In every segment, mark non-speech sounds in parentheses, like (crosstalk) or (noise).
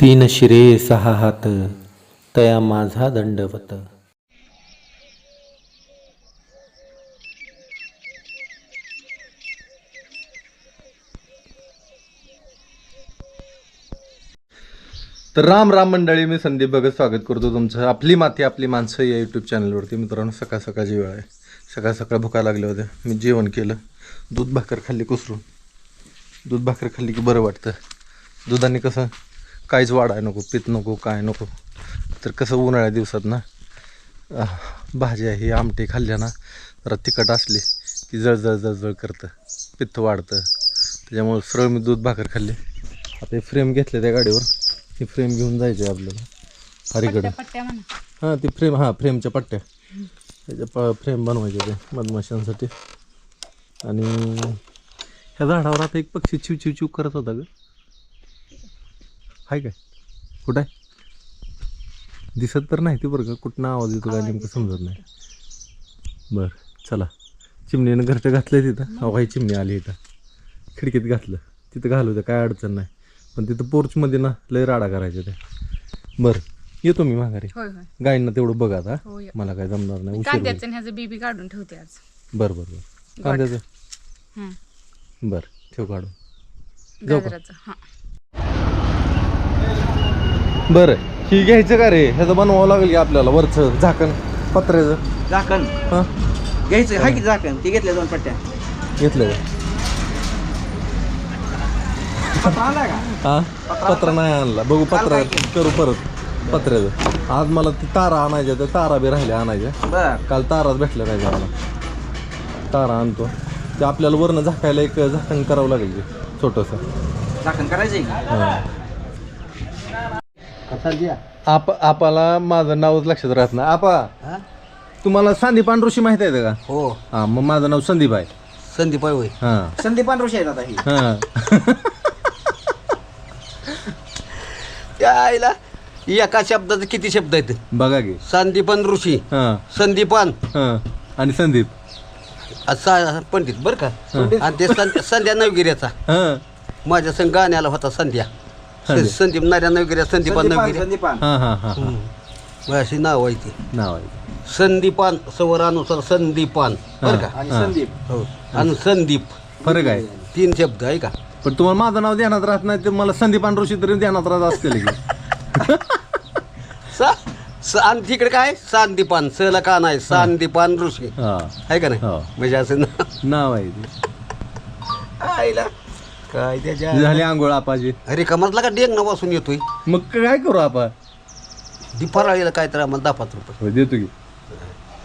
तीन शिरे सहा हात तया माझा दंडवत. तर राम राम मंडळी मी संदीप भगत स्वागत करतो तुमचं. आपली माती आपली माणसं या यूट्यूब चॅनलवरती मित्रांनो सकाळ सकाळची वेळ आहे. सकाळ सकाळ भुका लागल्या होत्या. मी जेवण केलं. दूध भाकर खाल्ली कुसरून दूध भाकर खाल्ली की बरं वाटतं. दुधाने कसं काहीच वाढाय नको पित नको काय नको. तर कसं उन्हाळ्या दिवसात ना आह, भाज्या ही आमटे खाल्ल्या ना जरा तिखट असली की जळजळ जळजळ करतं पित्त वाढतं. त्याच्यामुळे सरळ मी दूध भाकर खाल्ली. आता हे फ्रेम घेतले त्या गाडीवर ही फ्रेम घेऊन जायचं आहे आपल्याला हरीकडं हां ती फ्रेम हां फ्रेमच्या पट्ट्या. त्याच्या प फ्रेम बनवायचे ते मधमाशांसाठी. आणि ह्या झाडावर आता एक पक्षी चिव चिव चिव करत होता ग. हाय काय? कुठं आहे? दिसत तर नाही ते बरं का. कुठनं आवाज येतो काय नेमकं समजत नाही. बरं चला. चिमणीनं घरच्या घातलं तिथं. अहो काही चिमणी आली इथं. खिडकीत घातलं. तिथं घालू द्या काय अडचण नाही. पण तिथं पोर्चमध्ये ना लय राडा करायचं ते बरं येतो मी माघारी. गायींना तेवढं बघा आता. हो. मला काय जमणार नाही. उशीर. कांद्याचं ह्याचं बीबी काढून ठेवते आज. बरं बरं बरं. कांद्याचं. बरं ठेव काढून. जाऊ बरं. ही घ्यायचं का रे? ह्याचं बनवावं लागेल की आपल्याला? वरचं झाकण पत्र्याचं. झाकण? हां? घ्यायचं हाय की झाकण? ते घेतल्या दोन पट्ट्या. घेतलं का? पत्रा आलाय का? हा? पत्र नाही आणला. बघू पत्र करू परत. पत्र्याचं. आज मला ती तारा आणायच्या त्या तारा बी राहिल्या आणायच्या. बर. काल ताराच भेटल्या नाही मला तारा आणतो. ते आपल्याला वरनं झाकायला एक झाकण करावं लागेल ते छोटंसं. झाकण करायचंय हां. कसा द्या. आप आपाला माझं नावच लक्षात राहत नाही. आपा तुम्हाला संदीप ऋषी माहीत आहे का? हो. हा मग माझं नाव संदीप आहे. संदीप आहे होय. हा. संदीपान ऋषी आहेत आता ही. हा. त्या आईला एका शब्दाचे किती शब्द आहेत? बघा की. संदीपन ऋषी. हा. संदीपान हा. आणि संदीप. असा पंडित बर का? आणि ते संध्या संध्या नवगिऱ्याचा हा. माझ्या संग गाण्याला होता संध्या. संध्या. संदीप नार्या नवगिऱ्या संदीपान नवगिऱ्या हा हा हा अशी नाव आहे ती. नाव आहे संदीपान सवरानुसार संदीपान. बर का? आणि संदीप. हो. आणि संदीप. फरक आहे. तीन शब्द आहे का? पण तुम्हाला माझं नाव ध्यानात राहत नाही ते मला संदीप ऋषी तरी ध्यानात राहत असतील की. सा स आणि तिकडे काय? सांदीपान. सला का नाही? सांदीपान ऋषी. हा. आहे का नाही? हो. म्हणजे असं ना नाव आहे ते. आईला. काय त्याच्या झाली आंघोळ आपाची अरे कमरला का डेंग वासून येतोय? मग काय करू आपा? दिफाराळीला काय तर आम्हाला दहा पाच रुपये. हो, देतो की.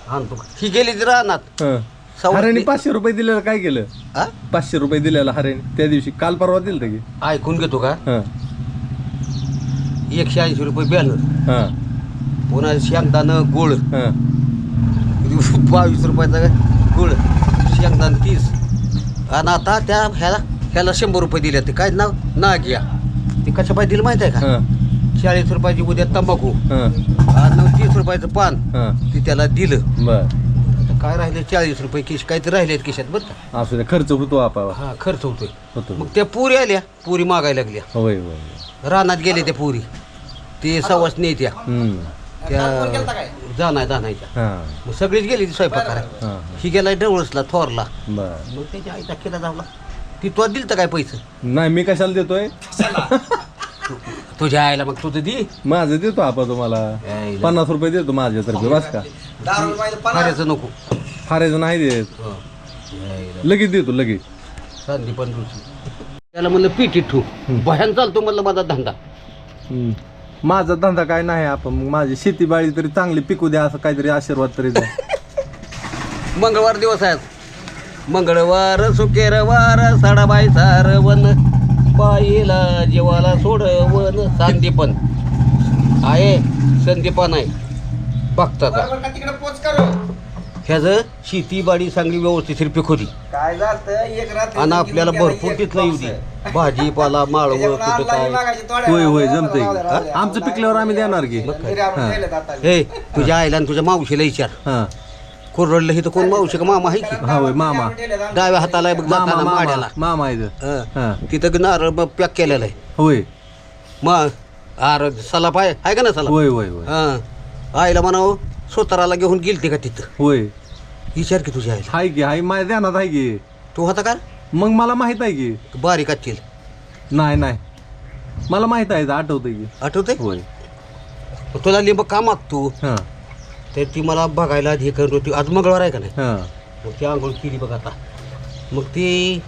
आणतो का? ही गेली ती रानात. हा. हऱ्याने पाचशे रुपये दिलेलं काय केलं? हा? पाचशे रुपये दिलेला हऱ्याने त्या दिवशी काल परवा दिलं होतं की. ऐकून घेतो का? हा. एकशे ऐंशी रुपये बॅनर हा. पुन्हा शेंगदाणं गुळ. हा. बावीस रुपयाचा गुळ शेंगदाण तीस. आणि आता त्या ह्याला ह्याला शंभर रुपये दिले ते. काय नाव? नागिया. ते कशा पाहिजे दिलं माहिती आहे का? चाळीस रुपयाची उद्या तंबाखू. हा. आणि तीस रुपयाचं पान. ते त्याला दिलं. बर. आता काय राहिले? चाळीस रुपये किश काहीतरी राहिले खिशात बरं का? असू दे खर्च होतो आपा हा खर्च होतोय. होतो मग त्या पुरी आल्या. पुरी मागायला लागल्या. होय होय रानात गेले त्या पुरी. ते सवास नेत्या. हम्म त्या जाणार जाणायच्या हा. मग सगळीच गेली ती स्वयंपाक हा करायला ही गेला डवळसला थोरला. बर. मग त्याच्या आईचा केला जावला. ती तो दिल तर काय पैसे? नाही मी कशाला देतोय? तुझ्या आईला मग तुझं दी. माझं देतो आपा तुम्हाला. यायला. पन्नास रुपये देतो माझ्या तर्फे बस का? हारायचं नको. हारायचं नाही देत. लगेच देतो लगेच. संधी पण त्याला म्हणलं पीठ ठू भयान चालतो म्हणलं माझा धंदा. हम्म. माझा धंदा काय नाही आपण. मग माझी शेतीबाळी तरी चांगली पिकू द्या असं काहीतरी आशीर्वाद तरी द्या. (laughs) मंगळवार दिवस आहे मंगळवार सुकेरवार साडाबाई सारवण. बाईला जीवाला सोडवण. संदीपन. आहे संदीपन आहे बघता ह्याचं शेतीबाडी चांगली व्यवस्थित पीक होती काय झालं एक रात्री आणि आपल्याला भरपूर तिथलं येऊ दे. भाजीपाला (laughs) माळवं कुठं काय? होय होय जमतंय. आमचं पिकल्यावर आम्ही देणार की. हे तुझ्या आईला आणि तुझ्या मावशीला विचार. हा. कोरडलं इथं? कोण मावशी का मामा आहे की? हा होय मामा. डाव्या हाताला आहे बघ मामा जाताना माड्याला. मामा आहे. हं. हा. तिथं नारळ पॅक केलेलं आहे. होय. मग अरे सलाप आहे? आहे का ना सलाप? होय होय होय. हां. आईला म्हणावं स्वतःला घेऊन गेलते का तिथं? होय. विचार की तुझ्या आईला. हाय की हाय माझ्या ध्यानात आहे की. तू होता का? मग मला माहीत आहे की. बारीक आजची नाही नाही. मला माहीत आहे आठवतंय की. आठवते होय. तुला लिंब का मागतो? हां. तर ती मला बघायला हे करत होती. आज मंगळवार आहे का नाही? हां. मग ती आंघोळ केली बघ आता. मग ती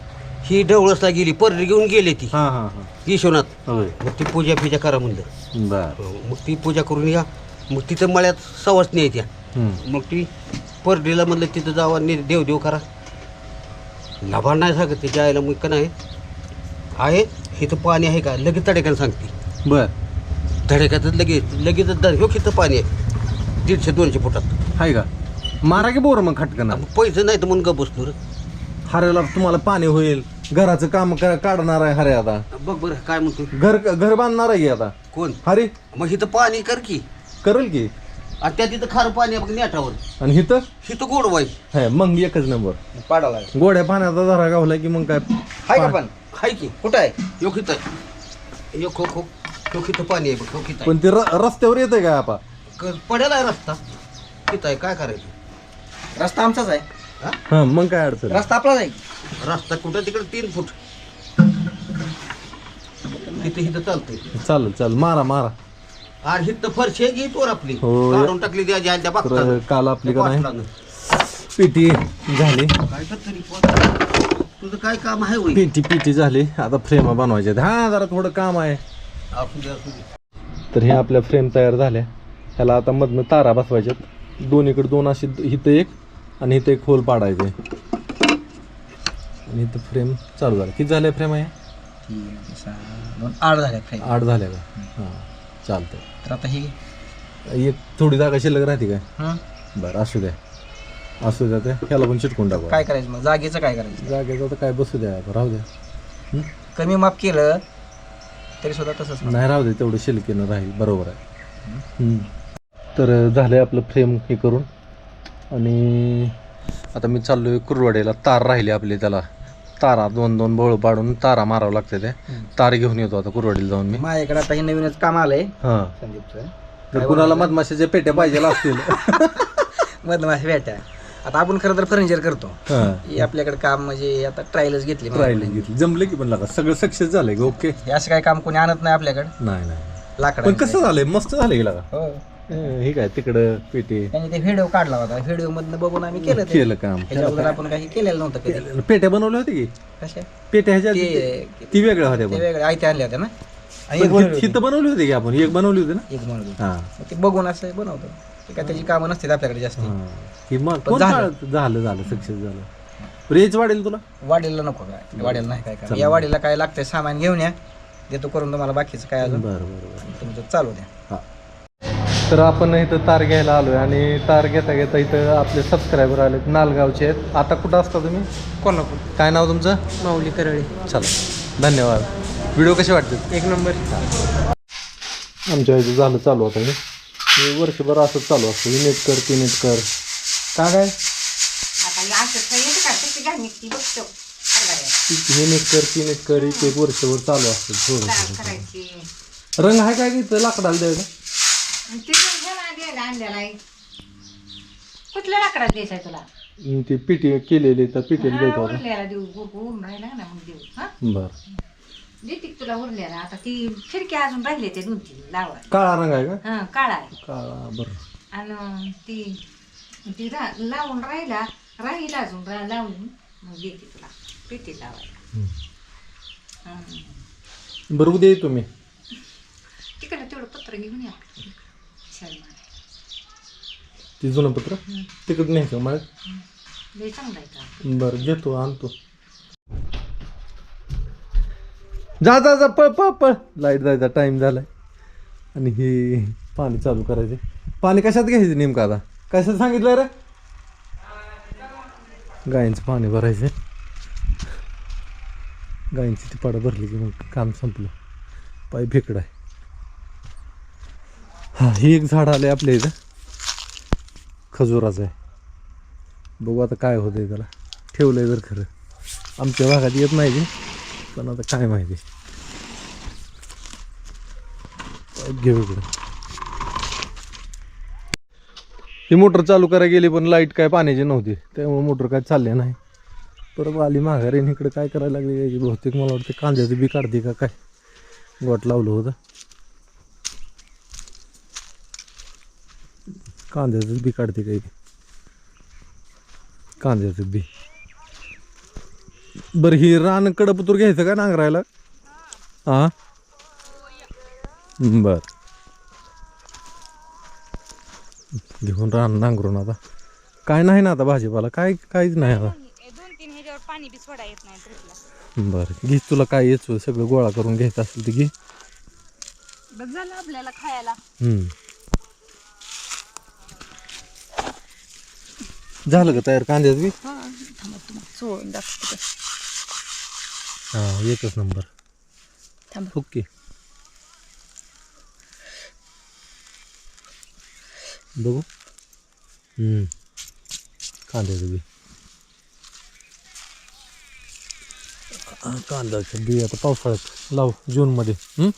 ही डवळसला गेली परडी घेऊन गेली ती. हां हां हां. विश्वनाथ होय. मग ती पूजा फिजा करा म्हणलं. बर. मग ती पूजा करून या. मग तिथं मळ्यात सवासणी आहेत या. हम्म. मग ती परडीला म्हणलं तिथं जावा नि देव देव करा. लभान नाही सांगत तिच्या आईला मग का नाही. आहे इथं पाणी आहे का? लगेच तडेकाने सांगते. बर. धडेकातच लगेच लगेचच द- हो किती पाणी आहे. दीडशे दोनशे फुटात. हाय का? मारा की बोर मग खटकन. पैसे नाही तर म्हणून गप बसलो रे? हऱ्याला तुम्हाला पाणी होईल घराचं काम काढणार आहे हरे आता. बघ बरं काय म्हणतो? घर घर बांधणार आहे की आता? कोण? हरे? मग इथं पाणी कर की. करेल की. आणि त्या तिथं खारं पाणी आहे बघ नेटावर. आणि हिथं इथं गोड वाई. है मग एकच नंबर. पाडाला गोड्या पाण्याचा धरा गावला की मग काय? हाय का पण? हाय की? कुठं आहे? इथं आहे. यो खो खो इथं पाणी आहे बघ आहे. पण ते र- रस्त्यावर येते का आपा? क- पडेल आहे रस्ता. तिथं आहे काय करायचं? रस्ता आमचाच आहे. हा? हा मग काय अडचण? नाही. रस्ता आपलाच आहे रस्ता कुठं तिकडे तीन फूट. तिथे इथं चालतंय. चालेल चालेल. मारा मारा. आणि हिथं फरशी आहे की तोर आपली? हो. काढून टाकली त्या ज्या तर. काल आपली का नाही. पिटी झाली. काय. तुझं काय काम आहे होई पिटी पिटी झाली. आता फ्रेम बनवायचे आहेत. हा जरा थोडं काम आहे. असू दे असू दे तर हे आपल्या फ्रेम तयार झाल्या. ह्याला आता मधनं तारा बसवायच्यात. दोन्हीकडे दोन अशी इथं एक आणि इथं एक होल पाडायचे आणि इथं फ्रेम चालू झालं. किती झाले फ्रेम आहे? आठ झाल्या आठ झाल्या का? हां चालतंय. तर आता ही एक थोडी जागा शिल्लक राहते काय? हं? बरं असू द्या. असू द्या ते. ह्याला पण चिटकून टाकू. काय करायचं मग? जागेचं काय करायचं? जागेचं तर काय बसू द्या. राहू द्या. कमी माप केलं तरी सुद्धा तसंच नाही राहू दे तेवढं शिल्कीनं राहील. बरोबर आहे. तर झालं आपलं फ्रेम हे करून. आणि आता मी चाललोय कुरवाडीला तार राहिली आपली त्याला. तारा दोन दोन बोळ पाडून तारा मारावं लागते ते. तार घेऊन येतो आता कुरवाडीला जाऊन मी. माझ्याकडे आता हे नवीनच काम आलंय. हां. संदीपचं. कुणाला मधमाशाच्या पेट्या पाहिजे असतील. (laughs) मधमाश भेटा आता आपण खरं तर फर्निचर करतो. हां. हे आपल्याकडे काम म्हणजे आता ट्रायलच घेतली ट्रायल घेतली. जमलं की पण लागा. सगळं सक्सेस झालंय ओके हे असं काय काम कोणी आणत नाही आपल्याकडे. नाही नाही. लाकडा कसं झालंय? मस्त झालंय लागा. हो काय तिकडं पेटे? त्यांनी ते व्हिडिओ काढला होता. व्हिडिओ मधनं बघून आम्ही केलं ते. केलं काम. ह्याच्या अगोदर आपण काही केलेलं नव्हतं कधी. पेट्या बनवल्या होत्या की? कशा? पेट्या ह्याच्या ते ती वेगळ्या होत्या ते पण वेगळे आयते आणले होते ना? आणि एक पण बनवली होती. हिथं बनवली होती की आपण? एक बनवली होती ना? एक बनवली. हा. मग ते बघून असं बनवतो. ते काय त्याची कामं नसतात आपल्याकडे जास्त. हा. ही मग पण कोण झालं. झालं झालं सक्सेस झालं? रेंज वाढेल तुला? वाढीला नको काय? वाढीला नाही काय काम या वाडीला काय लागतंय सामान घेऊन या. देतो करून तुम्हाला बाकीचं काय अजून. बरं बरं बरं. तुमचं चालू द्या. तर आपण इथं तार घ्यायला आलोय आणि तार घेता घेता इथं आपले सबस्क्रायबर आले नालगावचे आहेत. आता कुठं असता तुम्ही? कोल्हापूर. काय नाव तुमचं? माऊली करळे. चला. धन्यवाद. व्हिडिओ कसे वाटतात? एक नंबर. आमच्या इथे झालं चालू होतं हे. हे वर्षभर असंच चालू असतं. हे नीट कर ते नीट कर. काय काय? आता का? हरभऱ्यात. हे नीट कर ती नीट कर. एक एक वर्षभर चालू असतं. थोडं रंग आहे काय इथं? लाकडाला द्यायला? घ्यायला द्यायला आणलेला आहे कुठल्या लाकडात द्यायचंय तुला? ती पिटी केलेली तर द्यायचं होतं उरल्याला देऊ. उरून राहिला ना मग देऊ. हा? बरं. देते का तुला उरल्याला आता ती खिडकी अजून राहिले ते दोन तीन लावा काळा रंग आहे का? हा काळा आहे. काळा बरं. आणि ती ती रा लावून राहिला राहील अजून रा लावून. मग देते तुला. पेटी लावायला. हं. बरं उद्या येतो मी. तिकडं तेवढं पत्र घेऊन या. शर्मा जुनं पत्र? तिकडं न्यायचं मला लय चांगला आहे का बरं घेतो आणतो. जा जा जा पळ पळ पळ. लाइट जायचा टाइम झालाय. आणि हे पाणी चालू करायचे पाणी कशात घ्यायचं नेमकं आता? कशात सांगितलं रे? गायींचं पाणी भरायचं गायींची टिपाडं भरली की मग काम संपलं. पाय फेकडाय. आहे हा हे एक झाड आलंय आपल्या इथं. खजुराचं आहे. बघू आता काय होतंय त्याला. ठेवलंय जर खरं. आमच्या भागात येत नाही ते पण आता काय माहिती. घेऊ इकडे. ही मोटर चालू करायला गेली पण लाइट काय पाण्याची नव्हती. त्यामुळे मोटर काय चालले नाही. परत आली माघारी इकडे काय करायला लागली बहुतेक मला वाटतं कांद्याचं बी काढते का काय. गोट लावलं होतं. कांद्याचं बी काढते काही. कांद्याचं बी. बरं ही रान कडपतूर घ्यायचं का नांगरायला? हा? बर. घेऊन रान नांगरून आता. काय नाही ना आता भाजीपाला काय काहीच नाही आता. दोन तीन ह्याच्यावर पाणी बी सोडा येत नाही ट्रिपला बरं घे तुला काय येतो सगळं गोळा करून घ्यायचं असेल तर घे. झालं आपल्याला खायला. हम्म. झालं का तयार कांद्याच बी? हा थांबा तुम्हाला सोडून दाखवते हा एकच नंबर. थांबा. ओके. बघू. हम्म. कांद्याचं बी. हा, कांद्याचं बी. आता पावसाळ्यात लाव जूनमध्ये. हम्म?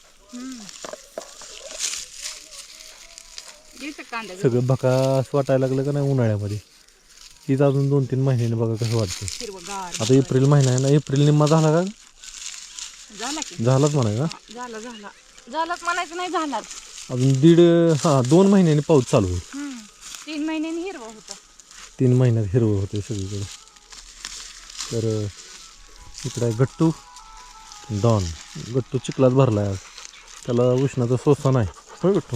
घ्यायचं कांदा सगळं भकास वाटायला लागलं का नाही उन्हाळ्यामध्ये? हीच अजून दोन तीन महिन्याने बघा कसं वाटतं हिरवगार. आता एप्रिल महिना आहे ना एप्रिल निम्मा झाला का? झाला की. झालाच म्हणा का? झाला झाला. झालाच म्हणायचं नाही झालाच. अजून दीड हां दोन महिन्याने पाऊस चालू होईल. तीन महिन्यांनी हिरवा होता. तीन महिन्यात हिरवं होते सगळीकडे. तर इकडे आहे गट्टू. डॉन. गट्टू चिखलात भरला आहे आज. त्याला उष्णाचं सोसा नाही. होय गट्टू?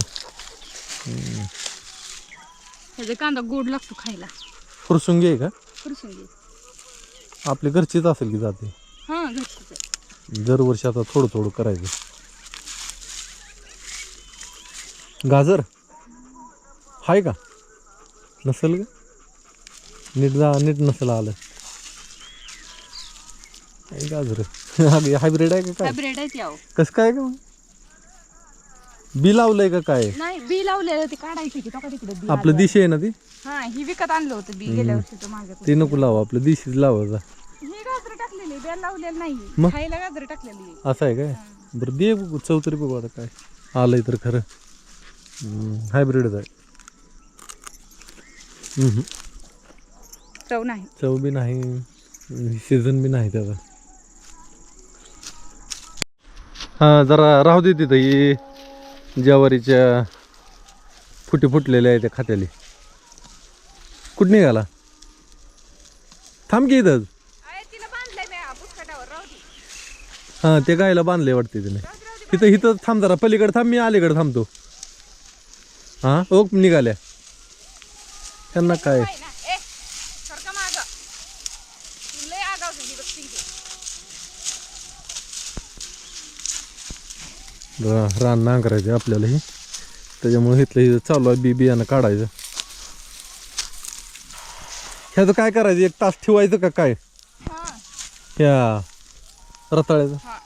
ह्याचा कांदा गोड लागतो खायला. फुरसुंगी आहे का? घे आपली घरचीच असेल की जाते? हा घरचीच आहे. दरवर्षी आता थोडं थोडं करायचं. गाजर? आहे का? नसेल का? नीट जा नीट नसेल आलं. गाजर. (laughs) हायब्रिड आहे का काय? कसं काय का बी लावलंय का काय? नाही बी लावलेलं ते काढायचं की तो का तिकडे बी आपलं दिशी आहे ना ती? हा ही विकत आणलं होतं बी गेल्या वर्षी माझ्या ते नको लावा आपलं दिशीच लावायचा ही गाजर टाकलेली बेल लावलेलं नाही. मग? खायला गाजर टाकलेली. आहे. असं आहे काय? बरं दे बघू चौतरी बघू आता काय आलंय तर खरं. हायब्रिडच आहे. हम्म. चव नाही. चव बी नाही सीझन बी नाही त्याचा. हां जरा राहू दे तिथं ही ज्वारीच्या फुटी फुटलेल्या आहे त्या खात्याली. कुठं निघाला? थांब की इथंच हां ते गायला बांधले वाटते तिने. इथं इथं थांब जरा पलीकडे थांब मी अलीकडे थांबतो. हां ओक निघाल्या. त्यांना काय आहे ना ए सारखा माग लय आगाव झाली बघ पिंकी. रा- रान नांगरायचं आपल्यालाही त्याच्यामुळे इथलं हे चालू आहे बी बियाणं काढायचं. ह्याचं काय करायचं? एक तास ठेवायचं का काय? हा. ह्या रताळ्याचं. हा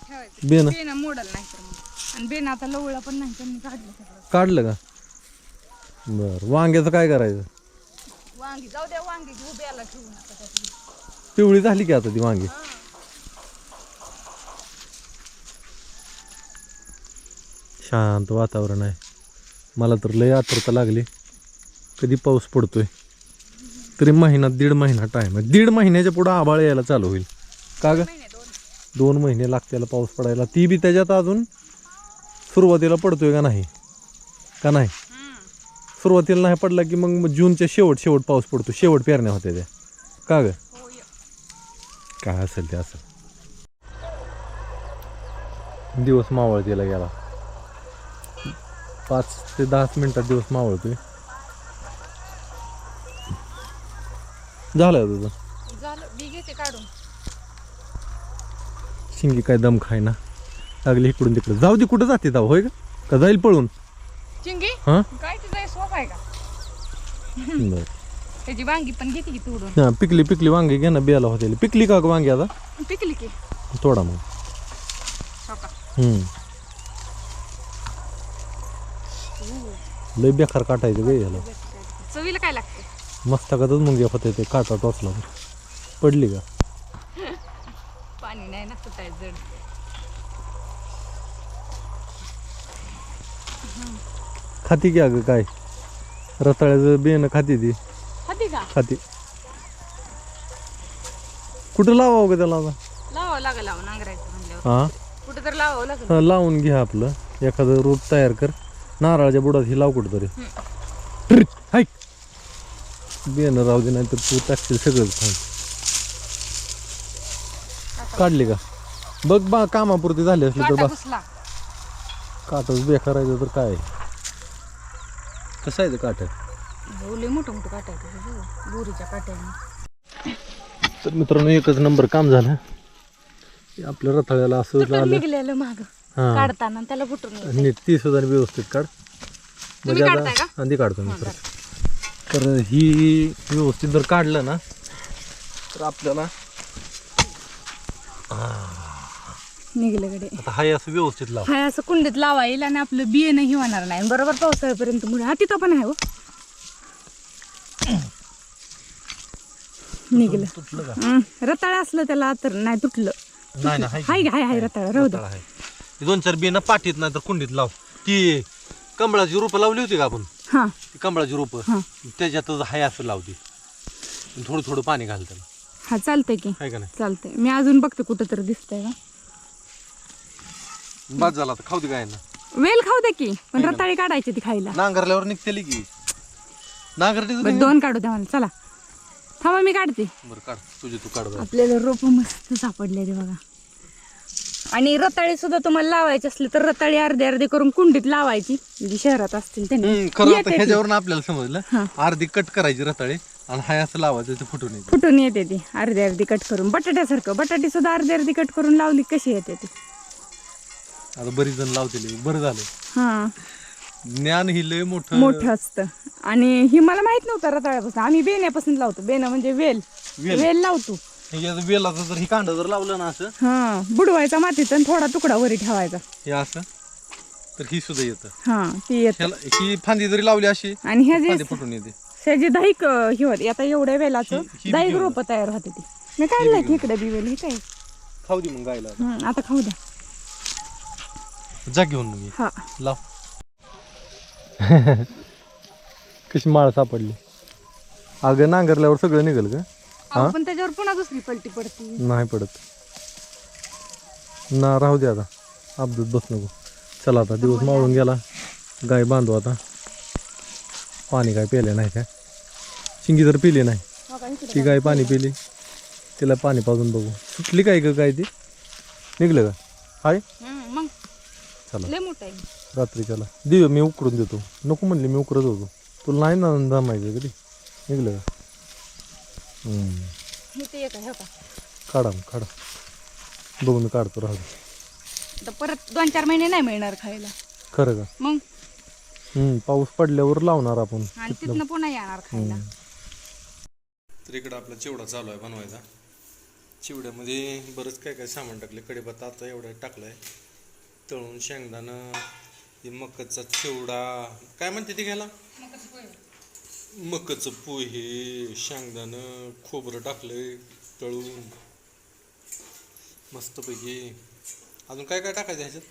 बेना मोडल नाही तर मग. आणि बेना आता लवळा पण नाही त्यांनी काढलं का? बरं वांग्याचं काय करायचं? वांगी जाऊ द्या वांगी. पिवळी झाली की आता ती वांगी? शांत वातावरण आहे. मला तर लय आतुरता लागली. कधी पाऊस पडतोय तरी महिना दीड महिना टाईम आहे. दीड महिन्याच्या पुढं आभाळ यायला चालू होईल. का ग? दोन महिने लागतील पाऊस पडायला. ती बी त्याच्यात अजून सुरुवातीला पडतोय का नाही? का नाही? सुरुवातीला नाही पडला की मग जूनच्या शेवट शेवट पाऊस पडतो. शेवट पेरण्या होत्या त्या. का ग? काय असेल ते असेल. दिवस मावळतीला गेला. पाच ते दहाच मिनिटात दिवस मावळतोय. झालं तुझं? झालं बी घेते काढून. शिंगी काय दम खाय ना. लागली इकडून तिकडे. जाऊ दे कुठं जाते जाऊ होय का? का जाईल पळून? चिंगी हां? काय तुझा सोप आहे का? बरं. त्याची वांगी पण घेते की तोडून? हां पिकली पिकली वांगी घे ना बियाला होते पिकली का ग वांगी आता? पिकली की. तोडा मग. हो हम्म. लय बेकार काटायचं ग याला. चवीला काय लागते? मस्तकातच मुंग्या होते ते काटा टोचला तर. पडली का? (laughs) पाणी नाही ना सुटाय जड. खाती की अगं काय? रताळ्याचं बियाणं खाती ती. खाती का? खाती. कुठं लावावं का त्याला आता? लावावं लागेल लावून नांगरायचं म्हणल्यावर. हां? कुठं तर लावावं लागेल. हा, लावून घ्या आपलं. एखादं रोप तयार कर. नारळाच्या बुडात हे लाव कुठंतरी. हाईक बियाणं राहू दे नाही तर तू टाकशील सगळंच खाऊन. काढली का? बघ बा कामापुरती झाली असली तर काटा बा घुसला काटच बेकारायचं तर काय? कसं आहे ते काट? मोठं मोठं काटा आहे बोरीच्या काट्याने. तर मित्रांनो एकच नंबर काम झालं. आपल्या रताळ्याला असं माग. हा. काढताना त्याला फुटून येतं. नीट तीस हजार व्यवस्थित काढ. तुम्ही आता-? आधी काढतो मी तर तर ही व्यवस्थित जर काढलं ना तर आपल्याला निघलं कडे आता हाय असं व्यवस्थित लाव. हाय असं कुंडीत लावा येईल आणि आपलं बिये नाही होणार नाही. आणि बरोबर पावसाळ्यापर्यंत मुळे. हा तिथं पण आहे हो. निघलं. तुटलं का? हं, रताळ असलं त्याला तर नाही तुटलं. नाही ना हाय हाय हाय रताळ. राहू दे. आहे. दोन चार बियाणं पाठीत नाही तर कुंडीत लाव. ती कमळाची रोपं लावली होती का आपण? हा. ती कमळाची रोपं. त्याच्यातच हाय असं लावते. थोडं थोडं पाणी घाल त्याला हा चालतंय की. आहे का नाही? चालतंय. मी अजून बघते कुठं तर दिसतंय का बाद झाला खाऊ दे काय ना. वेल खाऊ दे की. पण रताळी काढायची ती खायला. नांगरल्यावर निघतेली की. नांगरते बरं दोन काढू द्या मला चला. थांबा मी काढते. बरं काढ. तुझी तू काढ बरं. आपल्याला रोप मस्त सापडले ते बघा. आणि रताळी सुद्धा तुम्हाला लावायची असली तर रताळी अर्धे अर्धे करून कुंडीत लावायची. म्हणजे शहरात असतील त्यांनी आता ती. ह्याच्यावरून आपल्याला समजलं. अर्धी कट करायची रताळे आणि हाय असं लावायचं ते फुटून येते. फुटून येते ती. अर्धी अर्धी कट करून. बटाट्यासारखं. बटाटी सुद्धा अर्धी अर्धी कट करून लावली कशी येते ती? आता बरीच जण लावतेली. बरं झालं. हा. ज्ञान ही लय मोठं मोठं असतं. आणि ही मला माहीत नव्हतं रताळ्यापासून. आम्ही बेण्यापासून लावतो. बेणं म्हणजे वेल. वेल लावतो. वेलाचं जर ही कांड जर लावलं ना असं हा बुडवायचा मातीचा आणि थोडा तुकडा वरी ठेवायचा. हे असं तर ही सुद्धा येतं. हा ती येत. ह्याला ही फांदी जरी लावली अशी आणि ह्या जे फांदी फुटून येते. त्याची दहीक हे होते आता एवढ्या वेलाचं ही- ही दहीक रोप तयार होते ती. मी काढलंय की इकडे बी वेल हे काय? खाऊ दे मग गायला. हं, आता खाऊ द्या. जा घेऊन मग. हा. लाव. (laughs) कशी माळ सापडली. अगं नांगरल्यावर सगळं निघल का अहो, पण त्याच्यावर पुन्हा दुसरी पलटी पडती. नाही पडत. ना राहू दे आता. अपदत बस नको. चला आता दिवस मावळून गेला. गाय बांधू आता. पाणी काय प्यायले नाही काय? शिंगी तर पिली नाही. ती गाय पाणी पिली. तिला पाणी पाजून बघू. सुटली काय ग काय ती? निघलं का? हाय? हं, मग. चला. लय मोठा आहे. रात्रीच्याला. देऊ मी उकरून देतो. नको म्हणले मी उकरत होतो. तुला नाही ना जमायचं कधी? निघलं का. हे ते एक आहे हो का काढा मग, काढा. बघून काढतो राहू दे. आता परत दोन चार महिने नाही मिळणार खायला. खरं का? मग? हम्म, पाऊस पडल्यावर लावणार आपण आणि तिथनं पुन्हा येणार खायला. तर इकडं आपला चिवडा चालू आहे बनवायचा. चिवड्यामध्ये बरंच काय काय सामान टाकले कढीपत्ता आता एवढा टाकलाय. तळून शेंगदाणं हे मकचा चिवडा. काय म्हणते ती घ्यायला? मकचं पोहे शेंगदाणं खोबरं टाकलंय तळून. मस्तपैकी. अजून काय काय टाकायचं ह्याच्यात?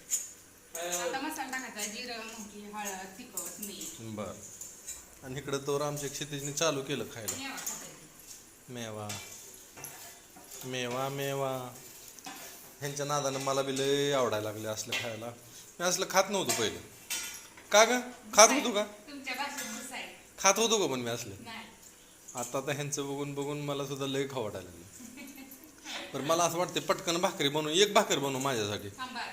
आता मसाला टाकायचा जिरं मोहरी हळद तिखट मीठ. बर. आणि इकडं तर आमच्या क्षितिजने चालू केलं खायला. मेवा. मेवा मेवा. ह्यांच्या नादानं मला बी लय आवडायला लागले असलं खायला. मी असलं खात नव्हतो पहिलं. का ग? खात होतो का तुमच्या भाषेत दुसरं आहे. खात होतो का पण मी असलं? आता तर ह्यांचं बघून बघून मला सुद्धा लय खाऊ वाटायला लागलं. पण मला असं वाटते पटकन भाकरी बनवू एक भाकर बनवू माझ्यासाठी. आता.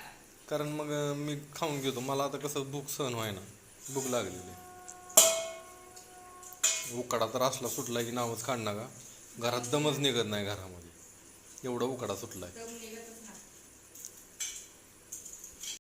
कारण मग मी खाऊन घेतो. मला आता कसं भूक सहन व्हाय ना भूक लागलेली उकाडा तर असला सुटला की नावच काढणार का घरात दमच निघत नाही घरामध्ये. एवढा उकाडा सुटलाय.